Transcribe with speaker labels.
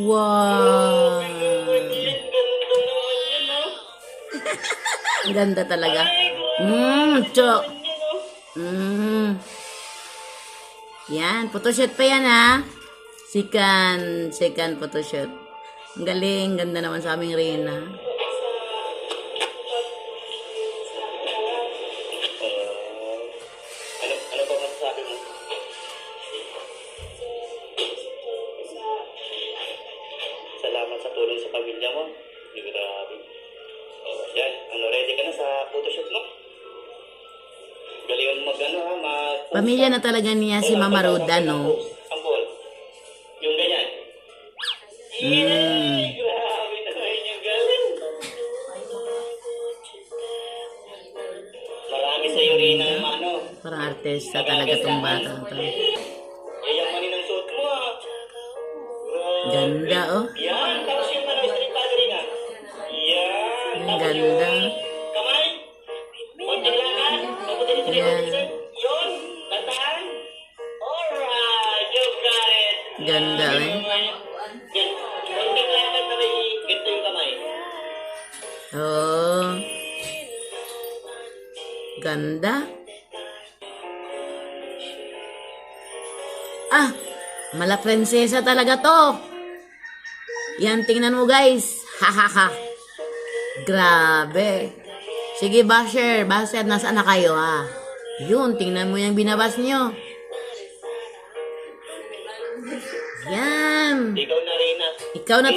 Speaker 1: Wow!
Speaker 2: Ang ganda talaga. Mmm, chok. Mmm. Yan, photoshoot pa yan ha. Second, second photoshoot. Ang galing, ganda naman sa aming Reyna.
Speaker 3: Tulong sa pamilya mo. Grabe. Oh, yan. Ano, ready ka na sa photoshoot mo? Galing mo mag ano ha, mag
Speaker 2: Pamilya na talaga niya si Mama Roda, no?
Speaker 3: Ang ball. Yung ganyan.
Speaker 2: Mm.
Speaker 3: Grabe naman yung galing. Marami sa iyo rin ang ano.
Speaker 2: Parang artista talaga tong bata.
Speaker 3: Yayamanin ang suot mo ah.
Speaker 2: Ganda, oh.
Speaker 3: Yan, you got it.
Speaker 2: Ganda, eh. Oh. Ganda. Ah, mala prinsesa talaga to. Yan, tingnan mo guys. Ha ha ha. Grabe. Sige, Basher. Basher, nasaan na kayo ha? Yun, tingnan mo yung binabas nyo. Yan.
Speaker 3: Ikaw na rin ah.
Speaker 2: Ikaw na